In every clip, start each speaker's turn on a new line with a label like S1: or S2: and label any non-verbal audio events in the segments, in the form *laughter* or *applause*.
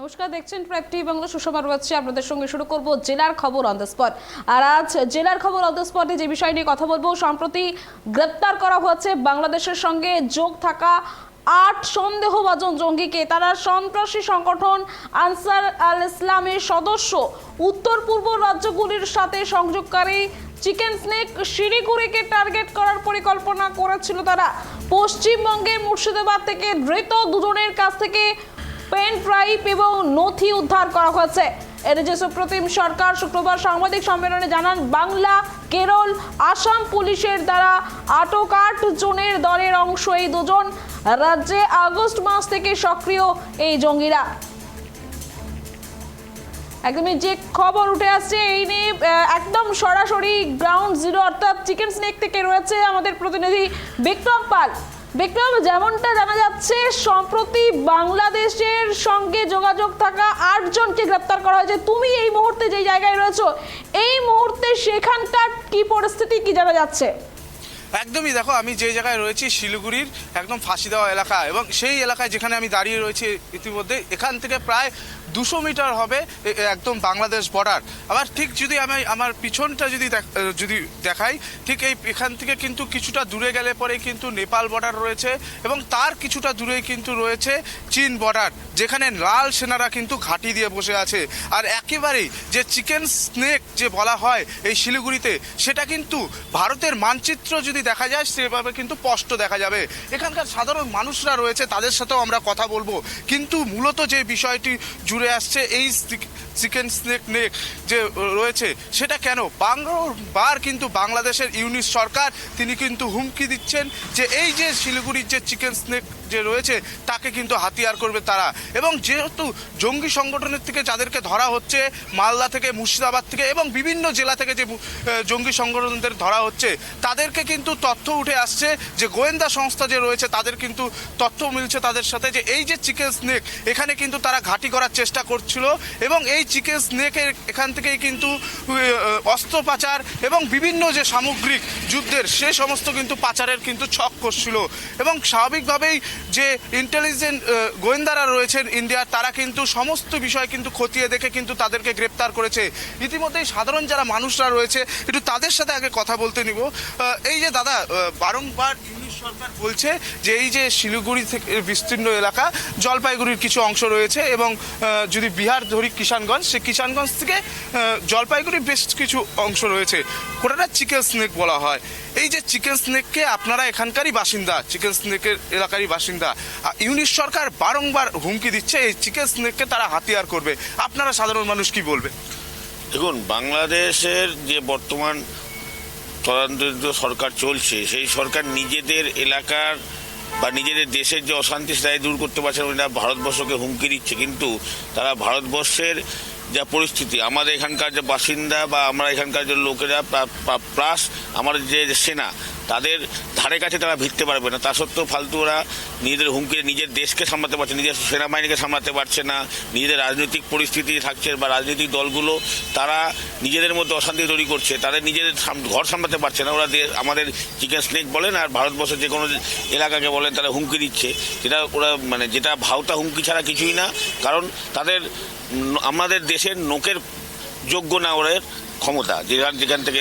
S1: নমস্কার, দেখছেন prime TV Bangla, Sushma রয়েছে আপনাদের সঙ্গে শুরু করব জেলার খবর অন দ্য স্পট আর আজ জেলার খবর অন দ্য স্পটে যে বিষয় নিয়ে কথা বলব, সম্প্রতি গ্রেপ্তার করা হয়েছে বাংলাদেশের সঙ্গে যোগ থাকা আট সন্দেহভাজন জঙ্গিকে। তারা সন্ত্রাসী সংগঠন আনসার আল ইসলামের সদস্য। উত্তর পূর্ব রাজ্যগুলির সাথে সংযোগকারী চিকেন স্নেক শিলিগুড়িকে টার্গেট করার পরিকল্পনা করেছিল তারা। পশ্চিমবঙ্গের মুর্শিদাবাদ থেকে ধৃত দুজনের কাছ থেকে পেন ড্রাইভ এবং নথি উদ্ধার করা হয়েছে। এডিজি সুপ্রতিম সরকার শুক্রবার সাংবাদিক সম্মেলনে জানান, বাংলা, কেরল, আসাম পুলিশের দ্বারা আটক আট জনের দলের অংশ এই দুজন। রাজ্যে আগস্ট মাস থেকে সক্রিয় এই জঙ্গিরা। একদমই যে খবর উঠে আসছে, এই নিয়ে একদম সরাসরি গ্রাউন্ড জিরো অর্থাৎ চিকেন স্নেক থেকে রয়েছে আমাদের প্রতিনিধি বিক্রম পাল। বিক্রম, যেমনটা জানা যাচ্ছে, সম্প্রতি বাংলাদেশের সঙ্গে যোগাযোগ থাকা আটজনকে গ্রেপ্তার করা হয়েছে। তুমি এই মুহূর্তে যে জায়গায় রয়েছো, এই মুহূর্তে সেখানকার কি পরিস্থিতি, কি জানা যাচ্ছে?
S2: একদমই দেখো, আমি যে জায়গায় রয়েছি, শিলিগুড়ির একদম ফাঁসি দেওয়া এলাকা এবং সেই এলাকায় যেখানে আমি দাঁড়িয়ে রয়েছি ইতিমধ্যে, এখান থেকে প্রায় দুশো মিটার হবে একদম বাংলাদেশ বর্ডার আবার ঠিক যদি আমি, আমার পিছনটা যদি যদি দেখাই, ঠিক এই, এখান থেকে কিন্তু কিছুটা দূরে গেলে পরে কিন্তু নেপাল বর্ডার রয়েছে এবং তার কিছুটা দূরেই কিন্তু রয়েছে চীন বর্ডার যেখানে লাল সেনারা কিন্তু ঘাঁটি দিয়ে বসে আছে। আর একেবারেই যে চিকেন স্নেক যে বলা হয় এই শিলিগুড়িতে, সেটা কিন্তু ভারতের মানচিত্র যদি দেখা যায়, সেভাবে কিন্তু স্পষ্ট দেখা যাবে। এখানকার সাধারণ মানুষরা রয়েছে, তাদের সাথেও আমরা কথা বলব। কিন্তু মূলত যে বিষয়টি জুড়ে আসছে এই চিকেন স্নেক নেক যে রয়েছে, সেটা কেন? বারবার কিন্তু বাংলাদেশের ইউনিট সরকার, তিনি কিন্তু হুমকি দিচ্ছেন যে এই যে শিলিগুড়ির যে চিকেন স্নেক যে রয়েছে, তাকে কিন্তু হাতিয়ার করবে তারা। এবং যেহেতু জঙ্গি সংগঠনের থেকে যাদেরকে ধরা হচ্ছে, মালদা থেকে, মুর্শিদাবাদ থেকে এবং বিভিন্ন জেলা থেকে যে জঙ্গি সংগঠনদের ধরা হচ্ছে, তাদেরকে কিন্তু তথ্য উঠে আসছে যে গোয়েন্দা সংস্থা যে রয়েছে, তাদের কিন্তু তথ্য মিলছে তাদের সাথে যে এই যে চিকেন স্নেক, এখানে কিন্তু তারা ঘাঁটি করার চেষ্টা করছিল এবং এই চিকেন স্নেকের এখান থেকেই কিন্তু অস্ত্র পাচার এবং বিভিন্ন যে সামগ্রিক যুদ্ধের সে সমস্ত কিন্তু পাচারের কিন্তু ছক করছিল। এবং স্বাভাবিকভাবেই যে ইন্টেলিজেন্ট গোয়েন্দারা রয়েছেন ইন্ডিয়ার তারা কিন্তু সমস্ত বিষয় কিন্তু খতিয়ে দেখে কিন্তু তাদেরকে গ্রেপ্তার করেছে। ইতিমধ্যেই সাধারণ যারা মানুষরা রয়েছে, একটু তাদের সাথে আগে কথা বলতে নিব। এই যে দাদা বারংবার সরকার বলছে যে এই যে শিলিগুড়ি থেকে বিস্তীর্ণ এলাকা, জলপাইগুড়ির কিছু অংশ রয়েছে এবং যদি বিহার ধরি কিষানগঞ্জ, সে কিষানগঞ্জ থেকে জলপাইগুড়ির বেশ কিছু অংশ রয়েছে। কোটাটা চিকেন স্নেক বলা হয়। এই যে চিকেন স্নেককে আপনারা এখানকারই বাসিন্দা, চিকেন স্নেকের এলাকারই বাসিন্দা ইউনিট সরকার বারংবার হুমকি দিচ্ছে, এই চিকেন স্নেককে তারা হাতিয়ার করবে। আপনারা সাধারণ মানুষ কি বলবে
S3: দেখুন, বাংলাদেশের যে বর্তমান তদন্ত সরকার চলছে, সেই সরকার নিজেদের এলাকার বা নিজেদের দেশের যে অশান্তি সেটাই দূর করতে পারছে না ভারতবর্ষকে হুমকি দিচ্ছে। কিন্তু তারা ভারতবর্ষের যা পরিস্থিতি, আমাদের এখানকার যে বাসিন্দা বা আমরা এখানকার যে লোকেরা প্লাস আমাদের যে সেনা তাদের ধারে কাছে তারা ভিড়তে পারবে না। তা সত্ত্বেও ফালতু ওরা নিজেদের হুমকি নিজের দেশকে সামলাতে পারছে নিজের সেনাবাহিনীকে সামলাতে পারছে না, নিজেদের রাজনৈতিক পরিস্থিতি থাকছে বা রাজনৈতিক দলগুলো তারা নিজেদের মধ্যে অশান্তি তৈরি করছে তাদের নিজেদের ঘর সামলাতে পারছে না। ওরা আমাদের চিকেন স্নেক বলেন আর ভারতবর্ষের যে কোনো এলাকাকে বলেন তারা হুমকি দিচ্ছে। যেটা ওরা মানে যেটা ভাওতা হুমকি ছাড়া কিছুই না, কারণ তাদের আমাদের দেশের নোকের যোগ্য না ওদের। ক্ষমতা, যেখান যেখান থেকে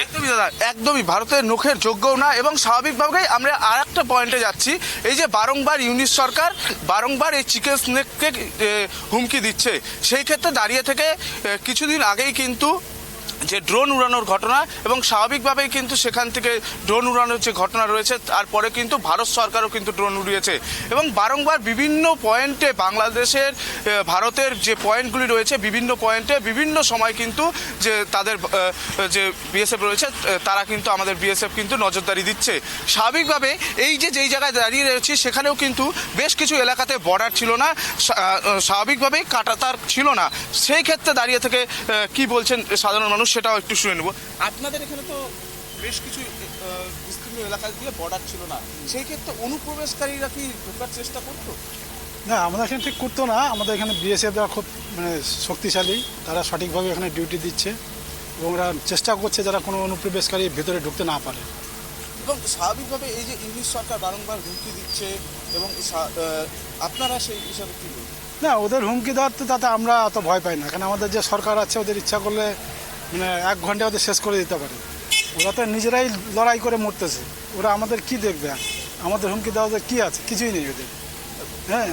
S2: একদমই ভারতের নখের যোগ্যও না এবং স্বাভাবিকভাবেই আমরা আর একটা পয়েন্টে যাচ্ছি। এই যে বারংবার ইউনিট সরকার বারংবার এই চিকেন স্নেককে হুমকি দিচ্ছে। সেই ক্ষেত্রে দাঁড়িয়ে থেকে কিছুদিন আগেই কিন্তু যে ড্রোন উড়ানোর ঘটনা এবং স্বাভাবিকভাবেই কিন্তু সেখান থেকে ড্রোন উড়ানোর যে ঘটনা রয়েছে, তারপরে কিন্তু ভারত সরকারও কিন্তু ড্রোন উড়িয়েছে। এবং বারংবার বিভিন্ন পয়েন্টে বাংলাদেশের ভারতের যে পয়েন্টগুলি রয়েছে, বিভিন্ন পয়েন্টে বিভিন্ন সময় কিন্তু যে তাদের যে বিএসএফ রয়েছে তারা কিন্তু আমাদের বিএসএফ কিন্তু নজরদারি দিচ্ছে। স্বাভাবিকভাবে এই যে যেই জায়গায় দাঁড়িয়ে রয়েছি, সেখানেও কিন্তু বেশ কিছু এলাকাতে বর্ডার ছিল না স্বাভাবিকভাবেই কাটাতার ছিল না। সেই ক্ষেত্রে দাঁড়িয়ে থেকে কি বলছেন সাধারণ মানুষ? সেটাও একটু শুনে নেব। আপনাদের এখানে তো বেশ কিছু বিস্তীর্ণ এলাকা দিয়ে বর্ডার ছিল না। সেই ক্ষেত্রে অনুপ্রবেশকারীরা কি ঢোকার চেষ্টা করতো?
S4: না আমাদের এখানে ঠিক করতো না। আমাদের এখানে বিএসএফরা খুব মানে শক্তিশালী তারা সঠিকভাবে এখানে ডিউটি দিচ্ছে এবং ওরা চেষ্টা করছে যারা কোনো অনুপ্রবেশকারী ভেতরে ঢুকতে না পারে।
S2: এবং স্বাভাবিকভাবে এই যে ইংলিশ সরকার বারংবার হুমকি দিচ্ছে এবং আপনারা সেই হিসাবে কি
S4: না ওদের হুমকি দেওয়ার তো তাতে আমরা অত ভয় পাই না। কারণ আমাদের যে সরকার আছে ওদের ইচ্ছা করলে মানে এক ঘণ্টা ওদের শেষ করে দিতে পারে। ওরা তো নিজেরাই লড়াই করে মরতেছে। ওরা আমাদের কি দেখবে? আমাদের হুমকি দেওয়া কি আছে? কিছুই নেই ওদের। হ্যাঁ।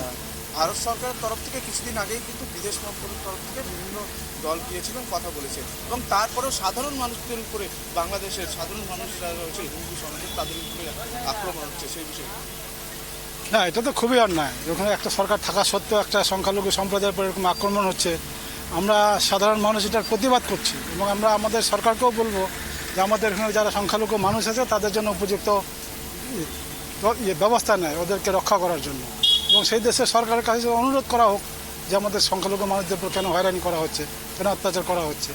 S2: ভারত সরকারের তরফ থেকে কিছুদিন আগেই কিন্তু বিদেশ মন্ত্রকের তরফ থেকে বিভিন্ন দল গিয়েছিলেন কথা বলেছে। এবং তারপরেও সাধারণ মানুষদের উপরে বাংলাদেশের সাধারণ মানুষ যারা রয়েছে হিন্দু সমাজের তাদের উপরে আক্রমণ হচ্ছে সেই বিষয়ে।
S4: না এটা তো খুবই অন্যায়। যখন একটা সরকার থাকা সত্ত্বেও একটা সংখ্যালঘু সম্প্রদায়ের উপর এরকম আক্রমণ হচ্ছে। আমরা সাধারণ মানুষ এটার প্রতিবাদ করছি এবং আমরা আমাদের সরকারকেও বলব যে আমাদের এখানে যারা সংখ্যালঘু মানুষ আছে, তাদের জন্য উপযুক্ত ব্যবস্থা নেয় ওদেরকে রক্ষা করার জন্য। এবং সেই দেশের সরকারের কাছে অনুরোধ করা হোক যে আমাদের সংখ্যালঘু মানুষদের উপর কেন হয়রানি করা হচ্ছে, কেন অত্যাচার করা হচ্ছে।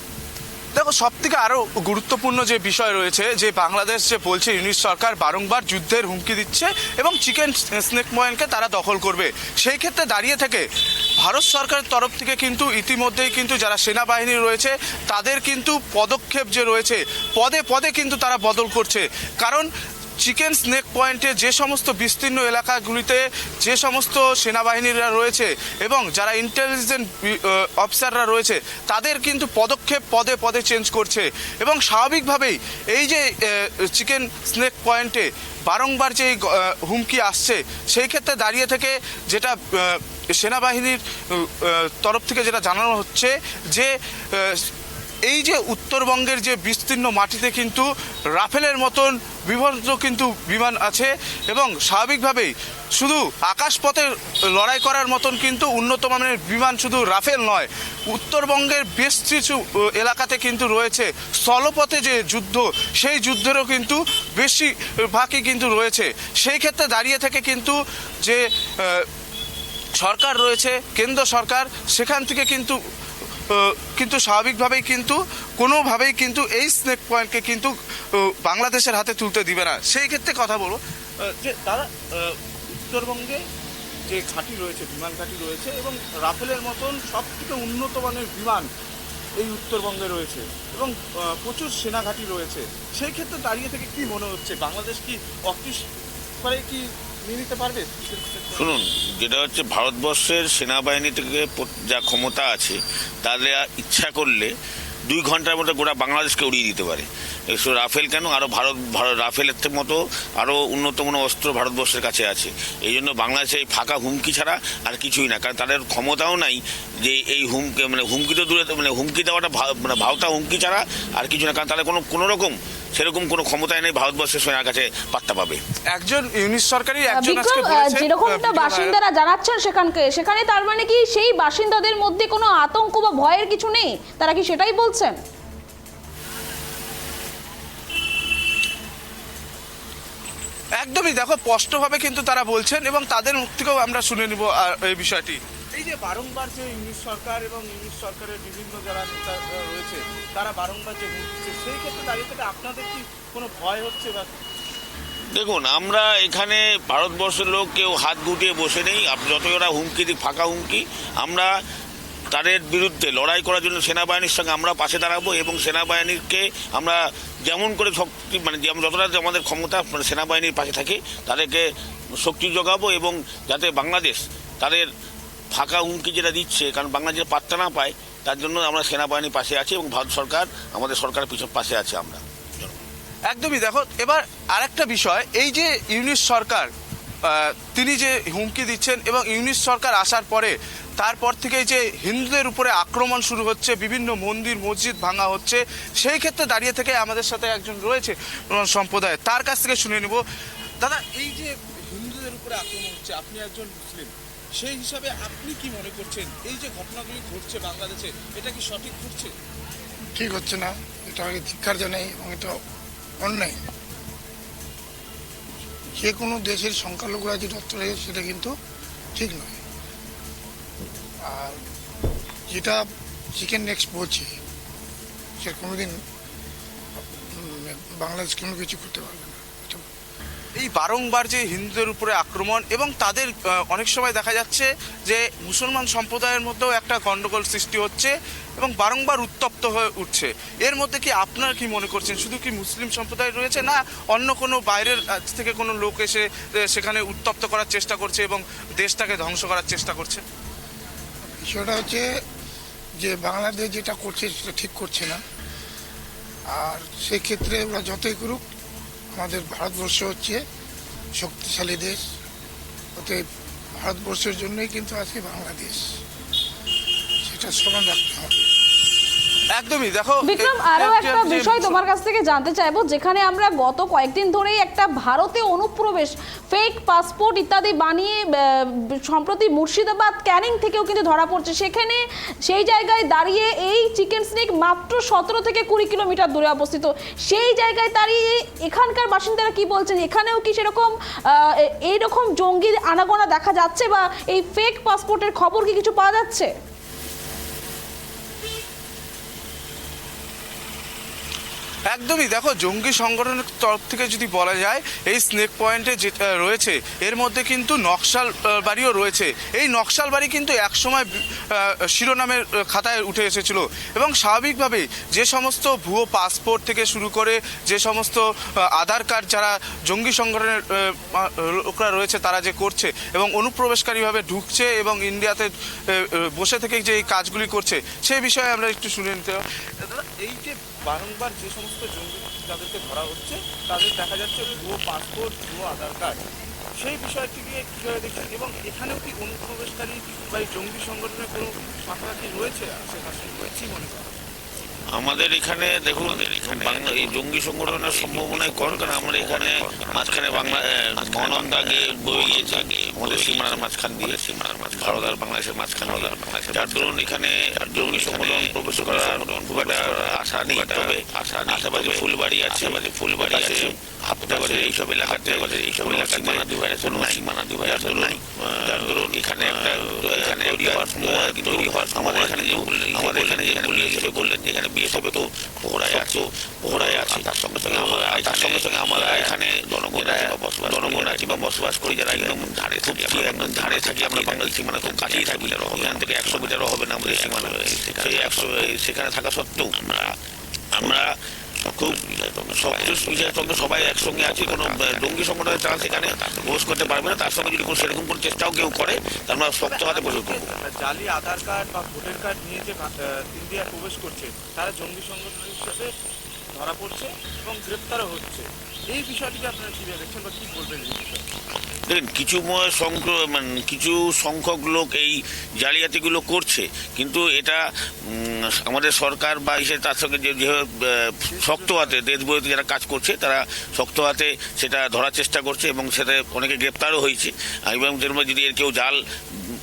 S2: দেখো সব থেকে আরও গুরুত্বপূর্ণ যে বিষয় রয়েছে, যে বাংলাদেশ যে বলছে ইউনিট সরকার বারংবার যুদ্ধের হুমকি দিচ্ছে এবং চিকেন স্নেক ময়েনকে তারা দখল করবে। সেই ক্ষেত্রে দাঁড়িয়ে থেকে ভারত সরকারের তরফ থেকে কিন্তু ইতিমধ্যেই কিন্তু যারা সেনাবাহিনী রয়েছে, তাদের কিন্তু পদক্ষেপ যে রয়েছে, পদে পদে কিন্তু তারা বদল করছে। কারণ চিকেন স্নেক পয়েন্টে যে সমস্ত বিস্তীর্ণ এলাকাগুলিতে যে সমস্ত সেনাবাহিনীরা রয়েছে এবং যারা ইন্টেলিজেন্ট অফিসাররা রয়েছে তাদের কিন্তু পদক্ষেপ পদে পদে চেঞ্জ করছে। এবং স্বাভাবিকভাবেই এই যে চিকেন স্নেক পয়েন্টে বারংবার যে আহ, হুমকি আসছে সেই ক্ষেত্রে দাঁড়িয়ে থেকে যেটা সেনাবাহিনীর তরফ থেকে যেটা জানানো হচ্ছে যে এই যে উত্তরবঙ্গের যে বিস্তীর্ণ মাটিতে কিন্তু রাফেলের মতন বিভক্ত কিন্তু বিমান আছে এবং স্বাভাবিকভাবেই শুধু আকাশপথে লড়াই করার মতন কিন্তু উন্নত মানের বিমান শুধু রাফেল নয়, উত্তরবঙ্গের বেশ কিছু এলাকাতে কিন্তু রয়েছে স্থলপথে যে যুদ্ধ, সেই যুদ্ধেরও কিন্তু বেশি ভাগই কিন্তু রয়েছে। সেই ক্ষেত্রে দাঁড়িয়ে থেকে কিন্তু যে সরকার রয়েছে, কেন্দ্র সরকার, সেখান থেকে কিন্তু কিন্তু স্বাভাবিকভাবেই কিন্তু, কোনোভাবেই কিন্তু এই স্নেক পয়েন্টকে কিন্তু বাংলাদেশের হাতে তুলতে দিবে না। সেই ক্ষেত্রে কথা বলব যে তারা উত্তরবঙ্গে যে ঘাঁটি রয়েছে, বিমান ঘাঁটি রয়েছে এবং রাফেলের মতন সব থেকে উন্নত মানের বিমান এই উত্তরবঙ্গে রয়েছে এবং প্রচুর সেনা ঘাঁটি রয়েছে। সেই ক্ষেত্রে দাঁড়িয়ে থেকে কি মনে হচ্ছে? বাংলাদেশ কি অফিস করে কি
S3: শুনুন, যেটা হচ্ছে ভারতবর্ষের সেনাবাহিনী থেকে যা ক্ষমতা আছে তাদের ইচ্ছা করলে দুই ঘণ্টার মধ্যে গোটা বাংলাদেশকে উড়িয়ে দিতে পারে। রাফেল কেন? আরও ভারত ভারত, রাফেলের মতো আরও উন্নতমানের অস্ত্র ভারতবর্ষের কাছে আছে। এই জন্য বাংলাদেশে এই ফাঁকা হুমকি ছাড়া আর কিছুই না, কারণ তাদের ক্ষমতাও নাই যে এই হুমকি মানে হুমকি তো দূরে মানে হুমকি দেওয়াটা মানে ভাওতা হুমকি ছাড়া আর কিছু না, কারণ তাদের কোনো কোনো রকম সেরকম কোনো ক্ষমতায় নেই ভারতবর্ষের সেনার কাছে পাত্তা পাবে।
S2: একজন ইউনিট সরকারি একজন আজকে বলেছেন,
S1: যেরকমটা বাসিন্দারা জানাচ্ছেন সেখানকে সেখানে তার মানে কি সেই বাসিন্দাদের মধ্যে কোনো আতঙ্ক বা ভয়ের কিছু নেই? তারা কি সেটাই বলছেন?
S2: একদমই দেখো স্পষ্টভাবে কিন্তু তারা বলছেন এবং তাদের মুখ থেকেও আমরা শুনে নিব এই বিষয়টি। এই যে বারংবার যে ইউনিট সরকার এবং ইউনিট সরকারের বিভিন্ন যারা নেতা রয়েছে তারা বারংবার যে হুমকি দিচ্ছে, সেই ক্ষেত্রে দাঁড়িয়ে থেকে আপনাদের কি কোনো ভয় হচ্ছে বা?
S3: দেখুন আমরা এখানে ভারতবর্ষের লোক কেউ হাত গুটিয়ে বসে নেই যতই ওরা হুমকি দিক ফাঁকা হুমকি আমরা তাদের বিরুদ্ধে লড়াই করার জন্য সেনাবাহিনীর সঙ্গে আমরা পাশে দাঁড়াবো এবং সেনাবাহিনীকে আমরা যেমন করে শক্তি মানে যেমন যতটা আমাদের ক্ষমতা মানে সেনাবাহিনীর পাশে থাকে, তাদেরকে শক্তি যোগাবো এবং যাতে বাংলাদেশ তাদের ফাঁকা হুমকি যেটা দিচ্ছে, কারণ বাংলাদেশের পাত্তা না পায়, তার জন্য আমরা সেনাবাহিনীর পাশে আছি এবং ভারত সরকার, আমাদের সরকারের পিছনে পাশে আছে আমরা।
S2: একদমই, দেখো, এবার আরেকটা বিষয়, এই যে ইউনিট সরকার তিনি যে হুমকি দিচ্ছেন এবং ইউনিট সরকার আসার পরে, তারপর থেকেই যে হিন্দুদের উপরে আক্রমণ শুরু হচ্ছে, বিভিন্ন মন্দির, মসজিদ ভাঙা হচ্ছে, সেই ক্ষেত্রে দাঁড়িয়ে থেকে আমাদের সাথে একজন রয়েছে সম্প্রদায়। তার কাছ থেকে শুনে নেব। দাদা, এই যে হিন্দুদের উপরে আক্রমণ হচ্ছে, আপনি একজন মুসলিম, সেই হিসাবে আপনি কি মনে করছেন? এই যে ঘটনাগুলি ঘটছে বাংলাদেশে, এটা কি সঠিক ঘটছে?
S5: ঠিক হচ্ছে না। এটা আগে ধিক্ষার জানাই এবং এটা অন্যায়। যে কোনো দেশের সংখ্যালঘুরা যে রয়েছে সেটা কিন্তু ঠিক নয়। আর যেটা চিকেন নেক্সট বলছে, সে কোনোদিন বাংলাদেশ কোনো কিছু করতে পারবে না।
S2: এই বারংবার যে হিন্দুদের উপরে আক্রমণ এবং তাদের অনেক সময় দেখা যাচ্ছে যে মুসলমান সম্প্রদায়ের মধ্যেও একটা গন্ডগোল সৃষ্টি হচ্ছে এবং বারংবার উত্তপ্ত হয়ে উঠছে। এর মধ্যে কি আপনারা কি মনে করছেন? শুধু কি মুসলিম সম্প্রদায় রয়েছে না অন্য কোনো বাইরের থেকে কোনো লোক এসে সেখানে উত্তপ্ত করার চেষ্টা করছে এবং দেশটাকে ধ্বংস করার চেষ্টা করছে?
S5: বিষয়টা হচ্ছে যে বাংলাদেশ যেটা করছে সেটা ঠিক করছে না। আর সেক্ষেত্রে ওরা যতই করুক আমাদের ভারতবর্ষ হচ্ছে শক্তিশালী দেশ। অতএব ভারতবর্ষের জন্যই কিন্তু আজকে বাংলাদেশ। সেটা স্মরণ রাখতে হবে।
S2: একদমই দেখো
S1: বিক্রম
S2: আরও
S1: একটা বিষয় তোমার কাছ থেকে জানতে চাইব যেখানে আমরা গত কয়েকদিন ধরেই একটা ভারতে অনুপ্রবেশ ফেক পাসপোর্ট ইত্যাদি বানিয়ে সম্প্রতি মুর্শিদাবাদ ক্যানিং থেকেও কিন্তু ধরা পড়ছে। সেখানে সেই জায়গায় দাঁড়িয়ে এই চিকেন স্নেক মাত্র সতেরো থেকে কুড়ি কিলোমিটার দূরে অবস্থিত। সেই জায়গায় দাঁড়িয়ে এখানকার বাসিন্দারা কি বলছেন? এখানেও কি সেরকম এইরকম জঙ্গি আনাগোনা দেখা যাচ্ছে বা এই ফেক পাসপোর্টের খবর কি কিছু পাওয়া যাচ্ছে?
S2: একদমই, দেখো, জঙ্গি সংগঠনের তরফ থেকে যদি বলা যায়, এই স্নেক পয়েন্টে যেটা রয়েছে, এর মধ্যে কিন্তু নকশাল বাড়িও রয়েছে। এই নকশাল বাড়ি কিন্তু একসময় শিরোনামের খাতায় উঠে এসেছিল। এবং স্বাভাবিকভাবেই যে সমস্ত ভুয়ো পাসপোর্ট থেকে শুরু করে, যে সমস্ত আধার কার্ড যারা জঙ্গি সংগঠনের লোকরা রয়েছে, তারা যে করছে এবং অনুপ্রবেশকারীভাবে ঢুকছে এবং ইন্ডিয়াতে বসে থেকে যে এই কাজগুলি করছে সেই বিষয়ে আমরা একটু শুনে নিতে এই যে বারংবার যে সমস্ত জঙ্গি যাদেরকে ধরা হচ্ছে, তাদের দেখা যাচ্ছে ভুয়ো পাসপোর্ট ভুয়ো আধার কার্ড সেই বিষয়টিকে কীভাবে দেখছেন এবং এখানেও কি অনুপ্রবেশকারী বা এই জঙ্গি সংগঠনের কোনো মাথামাতি রয়েছে? আশেপাশে রয়েছে মনে করেন
S3: আমাদের এখানে দেখুন এই জঙ্গি সংগঠনের সম্ভাবনাই কম কারণ আমরা এখানে মাঝখানে বাংলা আগে বয়ে গিয়েছে। আগে আমাদের সীমানার মাঝখান দিয়ে। সীমানার মাঝ ভারত আর বাংলাদেশের মাঝখানে যার দরুন এখানে জঙ্গি সংগঠন প্রবেশ করার খুব একটা আশা নেই। তবে আশাবাদী ফুলবাড়ি আছে। ফুলবাড়ি আছে। হাফতাবাড়ি এইসব এলাকাতে এইসব এলাকা সীমানা দুবারে কোনো সীমানা দুবারে যার দরুন যার দরুন এখানে একটা এখানে আমাদের এখানে যে আমাদের এখানে যে বললেন এখানে বিয়ে সবে তো পোহরায় আছে পোহরায় আছে। তার সঙ্গে সঙ্গে আমরা তার সঙ্গে সঙ্গে আমরা এখানে জনগণ বসবাস জনগণ আছে বা বসবাস করি যারা একদম ধারে থাকি আমরা। একদম ধারে থাকি আমরা বাঙালি সীমানা খুব কাছেই থাকি। এখান থেকে একশো মিটারও হবে না আমাদের সীমানা। সেখানে থাকা সত্ত্বেও আমরা আমরা খুব সবকিছু সঙ্গে সবাই একসঙ্গে আছে, কোনো জঙ্গি সংগঠনের তারা সেখানে প্রবেশ করতে পারবে না, তার সঙ্গে যদি কোনো সেরকম কোনো চেষ্টাও কেউ করে তা আমরা শক্ত হাতে প্রবেশ করব।
S2: জালি, আধার কার্ড বা ভোটার কার্ড নিয়ে যে ইন্ডিয়া প্রবেশ করছে, তারা জঙ্গি সংগঠনের হিসেবে ধরা পড়ছে এবং গ্রেপ্তারও হচ্ছে। এই বিষয়টিকে আপনারা কীভাবে দেখছেন বা কী বলবেন এই বিষয়ে?
S3: দেখেন কিছু ম- সংখ্য- মানে কিছু সংখ্যক লোক এই জালিয়াতিগুলো করছে কিন্তু এটা আমাদের সরকার বা ইসে তার সঙ্গে যে যে, শক্ত হাতে দেশ বিরোধী যারা কাজ করছে তারা শক্ত হাতে সেটা ধরার চেষ্টা করছে এবং সেটা অনেকে গ্রেপ্তারও হয়েছে। এবং যেরকম যদি এর কেউ জাল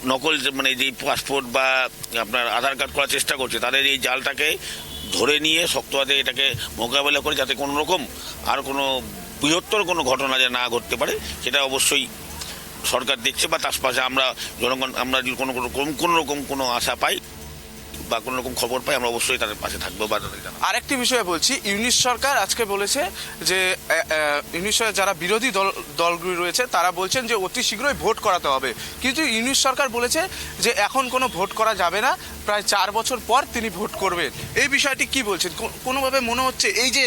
S3: নকল মানে যে পাসপোর্ট বা আপনার আধার কার্ড করার চেষ্টা করছে তাদের এই জালটাকে ধরে নিয়ে শক্ত হাতে এটাকে মোকাবেলা করে যাতে কোনো রকম আর কোনো বৃহত্তর কোনো ঘটনা যে না ঘটতে পারে, সেটা অবশ্যই সরকার দেখছে বা তার পাশে আমরা জনগণ, আমরা যদি কোনো কোনো রকম কোনো রকম কোনো আশা পাই বা কোনো রকম খবর পাই, আমরা অবশ্যই তাদের পাশে থাকব বা
S2: আরেকটি বিষয়ে বলছি, ইউনিশ সরকার আজকে বলেছে যে ইউনিশ যারা বিরোধী দল, দলগুলি রয়েছে, তারা বলছেন যে অতি শীঘ্রই ভোট করাতে হবে। কিন্তু ইউনিশ সরকার বলেছে যে, এখন কোনো ভোট করা যাবে না, প্রায় চার বছর পর তিনি ভোট করবেন। এই বিষয়টি কি বলছেন? কোনোভাবে মনে হচ্ছে এই যে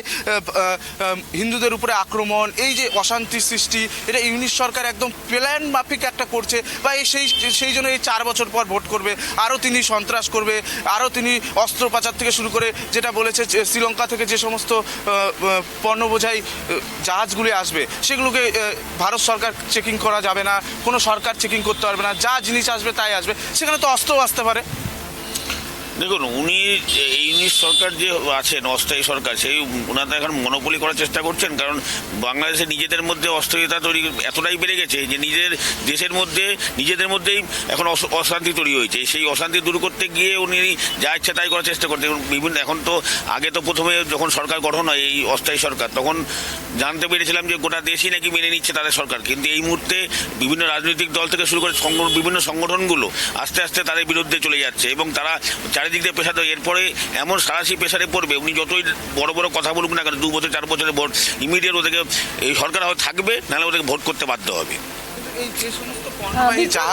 S2: হিন্দুদের উপরে আক্রমণ, এই যে অশান্তি সৃষ্টি, এটা ইউনিশ সরকার একদম প্ল্যান মাফিক একটা করছে, বা এই সেই সেই জন্য এই চার বছর পর ভোট করবে, আরও তিনি সন্ত্রাস করবে আরও তিনি অস্ত্র পাচার থেকে শুরু করে যেটা বলেছে শ্রীলঙ্কা থেকে যে সমস্ত পণ্য বোঝাই জাহাজগুলি আসবে, সেগুলোকে ভারত সরকার চেকিং করা যাবে না, কোনো সরকার চেকিং করতে পারবে না, যা জিনিস আসবে তাই আসবে, সেখানে তো অস্ত্রও আসতে পারে।
S3: দেখুন, উনি ইউনিশ সরকার যে আছেন, অস্থায়ী সরকার, সেই ওনারা এখন মনোপলি করার চেষ্টা করছেন, কারণ বাংলাদেশে নিজেদের মধ্যে অস্থিরতা তৈরি এতটাই বেড়ে গেছে যে নিজের দেশের মধ্যে, নিজেদের মধ্যেই এখন অশান্তি তৈরি হয়েছে। সেই অশান্তি দূর করতে গিয়ে উনি যা ইচ্ছা তাই করার চেষ্টা করতে বিভিন্ন, এখন তো আগে তো প্রথমে যখন সরকার গঠন হয়, এই অস্থায়ী সরকার, তখন জানতে পেরেছিলাম যে গোটা দেশই নাকি মেনে নিচ্ছে তাদের সরকার। কিন্তু এই মুহূর্তে বিভিন্ন রাজনৈতিক দল থেকে শুরু করে বিভিন্ন সংগঠনগুলো আস্তে আস্তে তাদের বিরুদ্ধে চলে যাচ্ছে এবং তারা চারিদিক দিয়ে পেশাতে এরপরে এমন সারাসি পেশারে পড়বে, উনি যতই বড় বড় কথা বলুক না কেন, দু বছর, চার বছরের ভোট ইমিডিয়েট ওদেরকে, এই সরকার হয় থাকবে, নাহলে ওদেরকে ভোট করতে বাধ্য হবে।
S2: এই যে সমস্ত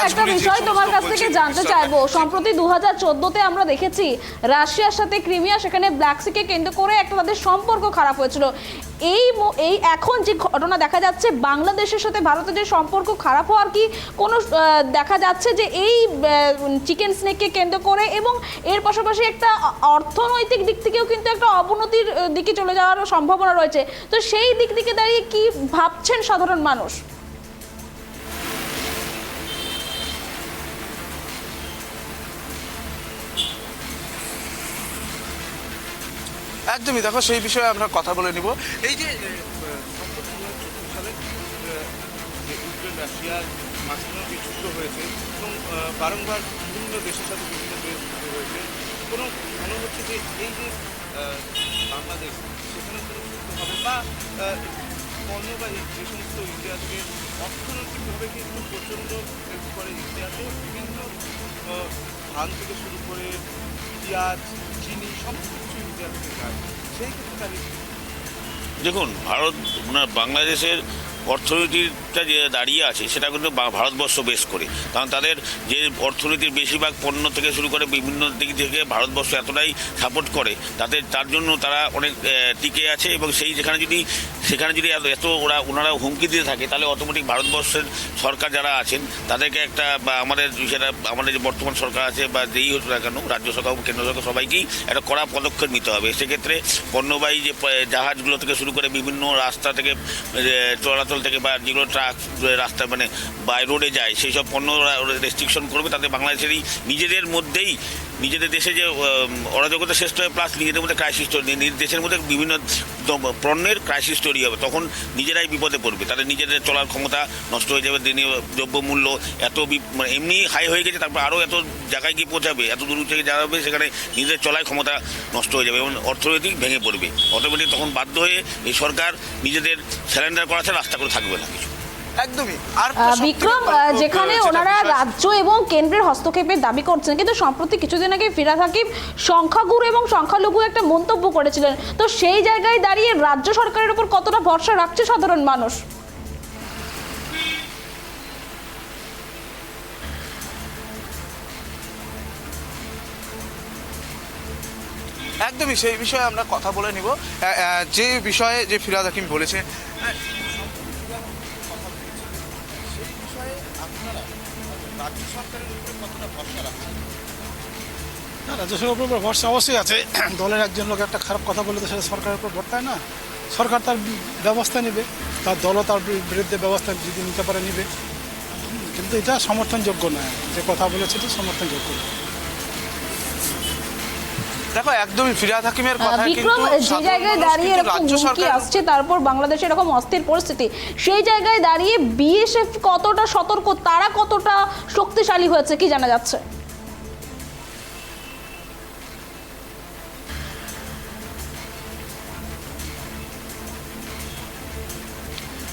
S1: একটা বিষয় তোমার কাছ থেকে জানতে চাইব। সম্প্রতি দু হাজার চোদ্দতে আমরা দেখেছি রাশিয়ার সাথে ক্রিমিয়া সেখানে ব্ল্যাক সিকে কেন্দ্র করে একটা তাদের সম্পর্ক খারাপ হয়েছিল। এই এই এখন যে ঘটনা দেখা যাচ্ছে বাংলাদেশের সাথে ভারতের যে সম্পর্ক খারাপ হওয়ার কি কোনো দেখা যাচ্ছে যে এই চিকেন স্নেককে কেন্দ্র করে এবং এর পাশাপাশি একটা অর্থনৈতিক দিক থেকেও কিন্তু একটা অবনতির দিকে চলে যাওয়ার সম্ভাবনা রয়েছে। তো সেই দিক থেকে দাঁড়িয়ে কি ভাবছেন সাধারণ মানুষ?
S2: একদমই, দেখো, সেই বিষয়ে আমরা কথা বলে নিব। এই যে রাশিয়ার হয়েছে এবং বারংবার বিভিন্ন দেশের সাথে হয়েছে বাংলাদেশ, সেখানে বা অর্থনৈতিকভাবে কিন্তু প্রচণ্ড করে বিভিন্ন ধান থেকে শুরু করে পেঁয়াজ, চিনি সমস্ত
S3: দেখুন ভারত বাংলাদেশের বাংলাদেশের অর্থনীতিটা যে দাঁড়িয়ে আছে, সেটা কিন্তু ভারতবর্ষ বেশ করে। কারণ তাদের যে অর্থনীতির বেশিরভাগ পণ্য থেকে শুরু করে বিভিন্ন দিক থেকে ভারতবর্ষ এতটাই সাপোর্ট করে, তাদের, তার জন্য তারা অনেক টিকে আছে এবং সেই যেখানে যদি, সেখানে যদি এত- ওরা, ওনারা হুমকি দিয়ে থাকে, তাহলে অটোমেটিক ভারতবর্ষের সরকার যারা আছেন, তাদেরকে একটা বা, আমাদের সেটা, আমাদের যে বর্তমান সরকার আছে বা যেই হোক না কেন, রাজ্য সরকার কেন্দ্র সরকার, সবাইকেই একটা কড়া পদক্ষেপ নিতে হবে। সেক্ষেত্রে পণ্যবাহী যে জাহাজগুলো থেকে শুরু করে বিভিন্ন রাস্তা থেকে চলাচল থেকে বা যেগুলো ট্রাক রাস্তা মানে বাই রোডে যায়, সেই সব পণ্য রেস্ট্রিকশন করবে, তাতে বাংলাদেশেরই নিজেদের মধ্যেই, নিজেদের দেশে যে অরাজকতা শ্রেষ্ঠ হয় প্লাস নিজেদের মধ্যে ক্রাইসিস তৈরি দেশের মধ্যে বিভিন্ন পণ্যের ক্রাইসিস তৈরি হবে, তখন নিজেরাই বিপদে পড়বে, তাদের নিজেদের চলার ক্ষমতা নষ্ট হয়ে যাবে, দিনে দ্রব্যমূল্য এত মানে এমনি হাই হয়ে গেছে, তারপর আরও এত জায়গায় গিয়ে পৌঁছাবে, এত দূর থেকে হবে, সেখানে নিজেদের চলার ক্ষমতা নষ্ট হয়ে যাবে, এবং অর্থনৈতিক ভেঙে পড়বে অটোমেটিক তখন বাধ্য হয়ে এই সরকার নিজেদের স্যালেন্ডার করা ছাড়া রাস্তা করে থাকবে না কিছু।
S2: একদমই। আর
S1: বিক্রম যেখানে ওনারা রাজ্য এবং কেন্দ্রের হস্তক্ষেপের দাবি করছেন কিন্তু সম্প্রতি কিছুদিন আগে ফিরাদ হাকিম সংখ্যাগুরু এবং সংখ্যালঘু একটা মন্তব্য করেছিলেন। তো সেই জায়গায় দাঁড়িয়ে রাজ্য সরকারের উপর কতটা ভরসা রাখছে সাধারণ মানুষ?
S2: একদমই সেই বিষয়ে আমরা কথা বলে নিব। যে বিষয়ে যে ফিরাদ হাকিম বলেছে রাজ্য সরকারের ভরসা
S4: না, রাজ্য সরকারের উপর ভরসা অবশ্যই আছে। *clears throat* দলের একজন লোক একটা খারাপ কথা বলে তো সেটা সরকারের উপর ভরতায় না। সরকার তার ব্যবস্থা নেবে, তার দলও তার বিরুদ্ধে ব্যবস্থা যদি নিতে পারে, নেবে। কিন্তু এটা সমর্থনযোগ্য নয়। যে কথা বলেছে, এটা সমর্থনযোগ্য না।
S2: দেখো একদমই ফিরাদ হাকিমের কথা
S1: বিক্রম
S2: কিন্তু
S1: যে জায়গায় দাঁড়িয়ে এরকম হুমকি আসছে তারপর বাংলাদেশে এরকম অস্থির পরিস্থিতি সেই জায়গায় দাঁড়িয়ে বিএসএফ কতটা সতর্ক তারা কতটা শক্তিশালী হয়েছে কি জানা যাচ্ছে?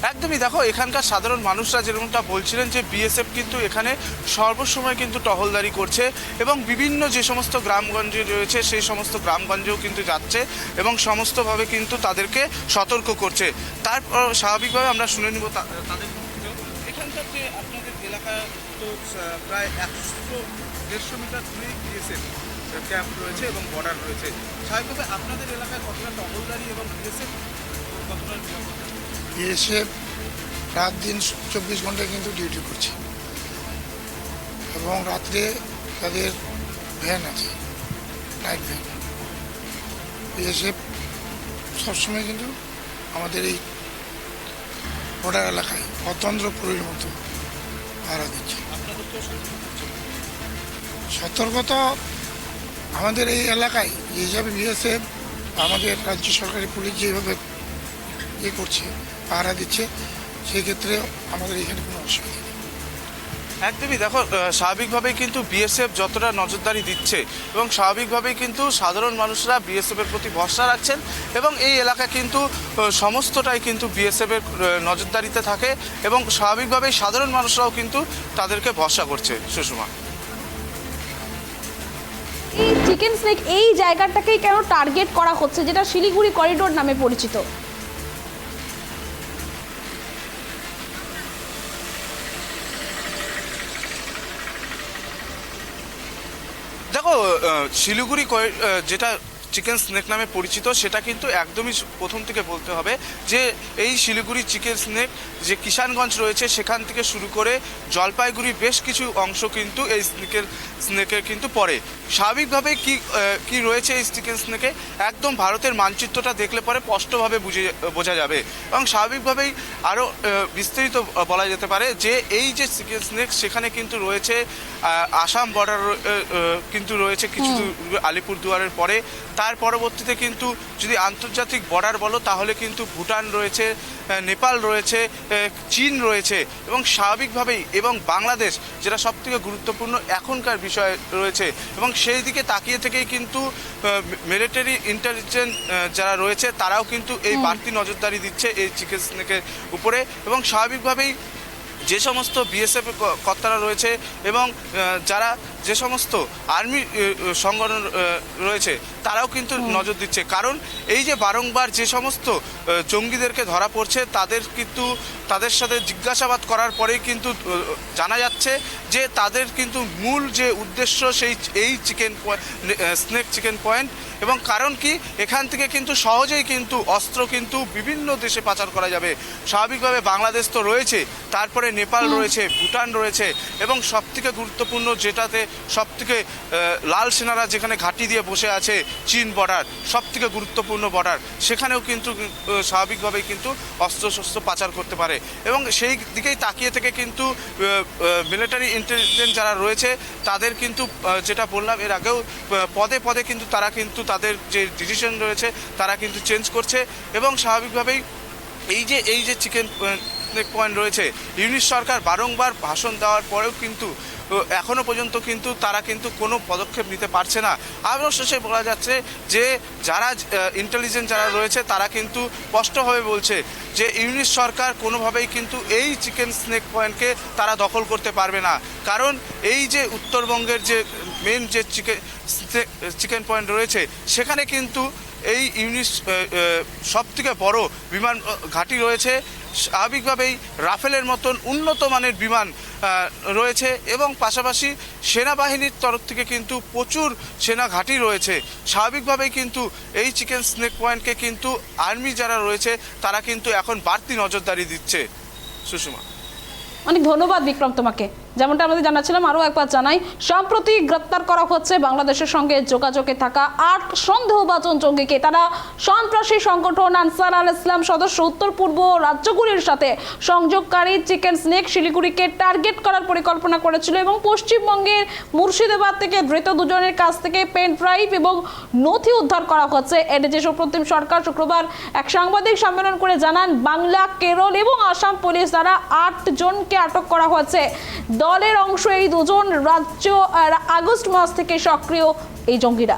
S2: একদমই দেখো, এখানকার সাধারণ মানুষরা যেরকমটা বলছিলেন যে বিএসএফ কিন্তু এখানে সর্বসময় কিন্তু টহলদারি করছে এবং বিভিন্ন যে সমস্ত গ্রামগঞ্জে রয়েছে, সেই সমস্ত গ্রামগঞ্জেও কিন্তু যাচ্ছে এবং সমস্তভাবে কিন্তু তাদেরকে সতর্ক করছে। তারপর স্বাভাবিকভাবে আমরা শুনে নিব তাদের এখানকার যে আপনাদের এলাকা তো প্রায় একশো দেড়শো মিটার দূরেই বিএসএফ ক্যাম্প রয়েছে এবং বর্ডার রয়েছে। স্বাভাবিকভাবে আপনাদের এলাকায় কতটা টহলদারি এবং বিএসএফ কতটা নিরাপত্তা?
S5: বিএসএফ রাত দিন চব্বিশ ঘণ্টা কিন্তু ডিউটি করছে। এবং রাত্রে তাদের ভ্যান আছে নাইট ভ্যান বিএসএফ সবসময় কিন্তু আমাদের এই বর্ডার এলাকায় অতন্ত্র পুরীর মতো ভাড়া দিচ্ছে। সতর্কতা আমাদের এই এলাকায় যে হিসাবে বিএসএফ, আমাদের রাজ্য সরকারি পুলিশ যেভাবে ইয়ে করছে পাহারা দিচ্ছে সেক্ষেত্রে আমাদের এখানে কোনো অসুবিধা নেই।
S2: একদমই। দেখো স্বাভাবিকভাবেই কিন্তু বিএসএফ যতটা নজরদারি দিচ্ছে এবং স্বাভাবিকভাবেই কিন্তু সাধারণ মানুষরা বিএসএফের প্রতি ভরসা রাখছেন এবং এই এলাকা কিন্তু সমস্তটাই কিন্তু বিএসএফের নজরদারিতে থাকে এবং স্বাভাবিকভাবেই সাধারণ মানুষরাও কিন্তু তাদেরকে ভরসা করছে। সুষমা।
S1: এই চিকেন স্নেক এই জায়গাটাকেই কেন টার্গেট করা হচ্ছে যেটা শিলিগুড়ি করিডোর নামে পরিচিত?
S2: শিলিগুড়ি যেটা চিকেন স্নেক নামে পরিচিত সেটা কিন্তু একদমই প্রথম থেকে বলতে হবে যে এই শিলিগুড়ি চিকেন স্নেক যে কিষানগঞ্জ রয়েছে সেখান থেকে শুরু করে জলপাইগুড়ি বেশ কিছু অংশ কিন্তু এই স্নেকের স্নেকের কিন্তু পড়ে। স্বাভাবিকভাবে কি কি রয়েছে এই চিকেন স্নেকে? একদম ভারতের মানচিত্রটা দেখলে পরে স্পষ্টভাবে বুঝে বোঝা যাবে। এবং স্বাভাবিকভাবেই আরও বিস্তারিত বলা যেতে পারে যে এই যে চিকেন স্নেক সেখানে কিন্তু রয়েছে আসাম বর্ডার কিন্তু রয়েছে কিছু দূর আলিপুর পরে। তার পরবর্তীতে কিন্তু যদি আন্তর্জাতিক বর্ডার বলো তাহলে কিন্তু ভুটান রয়েছে নেপাল রয়েছে চীন রয়েছে এবং স্বাভাবিকভাবেই এবং বাংলাদেশ যেটা সবথেকে গুরুত্বপূর্ণ এখনকার বিষয় রয়েছে এবং সেই দিকে তাকিয়ে থেকেই কিন্তু মিলিটারি ইন্টেলিজেন্স যারা রয়েছে তারাও কিন্তু এই বাড়তি নজরদারি দিচ্ছে এই চিকেন স্নেকের উপরে এবং স্বাভাবিকভাবেই যে সমস্ত বিএসএফ কর্তারা রয়েছে এবং যারা যে সমস্ত আর্মি সংগঠন রয়েছে তারাও কিন্তু নজর দিচ্ছে। কারণ এই যে বারংবার যে সমস্ত জঙ্গিদেরকে ধরা পড়ছে তাদের কিন্তু তাদের সাথে জিজ্ঞাসাবাদ করার পরেই কিন্তু জানা যাচ্ছে যে তাদের কিন্তু মূল যে উদ্দেশ্য সেই এই চিকেন স্নেক চিকেন পয়েন্ট এবং কারণ কি এখান থেকে কিন্তু সহজেই কিন্তু অস্ত্র কিন্তু বিভিন্ন দেশে পাচার করা যাবে। স্বাভাবিকভাবে বাংলাদেশ তো রয়েছে তারপরে নেপাল রয়েছে ভুটান রয়েছে এবং সবথেকে গুরুত্বপূর্ণ যেটাতে সবথেকে লাল সেনারা যেখানে ঘাঁটি দিয়ে বসে আছে চীন বর্ডার সবথেকে গুরুত্বপূর্ণ বর্ডার সেখানেও কিন্তু স্বাভাবিকভাবেই কিন্তু অস্ত্র শস্ত্র পাচার করতে পারে। এবং সেই দিকেই তাকিয়ে থেকে কিন্তু মিলিটারি ইন্টেলিজেন্স যারা রয়েছে, তাদের কিন্তু যেটা বললাম এর আগেও পদে পদে কিন্তু তারা কিন্তু তাদের যে ডিসিশন রয়েছে, তারা কিন্তু চেঞ্জ করছে। এবং স্বাভাবিকভাবেই এই যে এই যে চিকেন পয়েন্ট রয়েছে ইউনিট সরকার বারংবার ভাষণ দেওয়ার পরেও কিন্তু আহ, এখনও পর্যন্ত কিন্তু তারা কিন্তু কোনো পদক্ষেপ নিতে পারছে না। আরও শেষে বলা যাচ্ছে যে যারা ইন্টেলিজেন্স যারা রয়েছে তারা কিন্তু স্পষ্টভাবে বলছে যে ইউনিট সরকার কোনোভাবেই কিন্তু এই চিকেন স্নেক পয়েন্টকে তারা দখল করতে পারবে না। কারণ এই যে উত্তরবঙ্গের যে মেন যে চিকেন চিকেন পয়েন্ট রয়েছে সেখানে কিন্তু এই ইউনিট সব থেকে বড় বিমান ঘাঁটি রয়েছে। স্বাভাবিকভাবেই রাফেলের মতন উন্নত মানের বিমান রয়েছে এবং পাশাপাশি সেনাবাহিনীর তরফ থেকে কিন্তু প্রচুর সেনা ঘাঁটি রয়েছে। স্বাভাবিকভাবেই কিন্তু এই চিকেন স্নেক পয়েন্টকে কিন্তু আর্মি যারা রয়েছে, তারা কিন্তু এখন বাড়তি নজরদারি দিচ্ছে। সুষমা।
S1: অনেক ধন্যবাদ, বিক্রম, তোমাকে। যেমনটা আমাদের জানাচ্ছিলাম, আরও একবার জানাই, সম্প্রতি গ্রেপ্তার করা হচ্ছে বাংলাদেশের সঙ্গে যোগাযোগে থাকা আট সন্দেহভাজন জঙ্গিকে। তারা সন্ত্রাসী সংগঠন আনসার আল ইসলাম সদস্য উত্তর পূর্ব রাজ্যগুলির সাথে সংযোগকারী চিকেন স্নেক শিলিগুড়িকে টার্গেট করার পরিকল্পনা করেছিল এবং পশ্চিমবঙ্গের মুর্শিদাবাদ থেকে ধৃত দুজনের কাছ থেকে পেন ড্রাইভ এবং নথি উদ্ধার করা হচ্ছে। এডিজি সুপ্রতিম সরকার শুক্রবার এক সাংবাদিক সম্মেলন করে জানান, বাংলা, কেরল এবং আসাম পুলিশ দ্বারা আট জনকে আটক করা হয়েছে। দলের অংশ এই দুজন রাজ্য আর আগস্ট মাস থেকে সক্রিয় এই জঙ্গিরা।